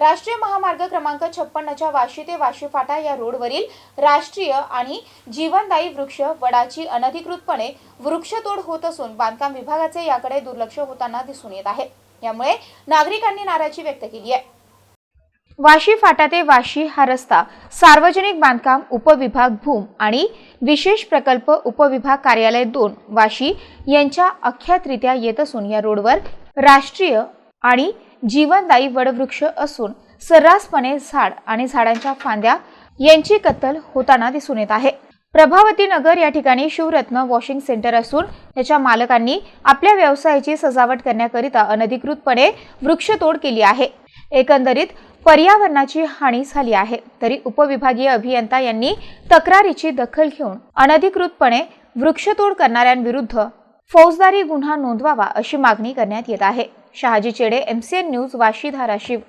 राष्ट्रीय महामार्ग क्रमांक छप्पन्नच्या वाशी ते वाशी फाटा या रोडवरील राष्ट्रीय आणि जीवनदायी वृक्ष वडाची अनधिकृतपणे वृक्षतोड होत असून बांधकाम विभागाचे याकडे दुर्लक्ष होताना दिसून येत आहे. यामुळे नागरिकांनी नाराजी व्यक्त केली आहे. वाशी फाटा ते वाशी हा रस्ता सार्वजनिक बांधकाम उपविभाग भूम आणि विशेष प्रकल्प उपविभाग कार्यालय दोन वाशी यांच्या अख्यातरित्या येत असून या रोडवर राष्ट्रीय आणि जीवनदायी वडवृक्ष असून सर्रासपणे झाड आणि झाडांच्या फांद्या यांची कत्तल होताना दिसून येत आहे. प्रभावती नगर या ठिकाणी शिवरत्न वॉशिंग सेंटर असून त्याच्या मालकांनी आपल्या व्यवसायाची सजावट करण्याकरिता अनधिकृतपणे वृक्षतोड केली आहे. एकंदरीत पर्यावरणाची हानी झाली आहे. तरी उपविभागीय अभियंता यांनी तक्रारीची दखल घेऊन अनधिकृतपणे वृक्षतोड करणाऱ्यांविरुद्ध फौजदारी गुन्हा नोंदवावा अशी मागणी करण्यात येत आहे. Shahaji Chede M C N news Vashi Dharashiv.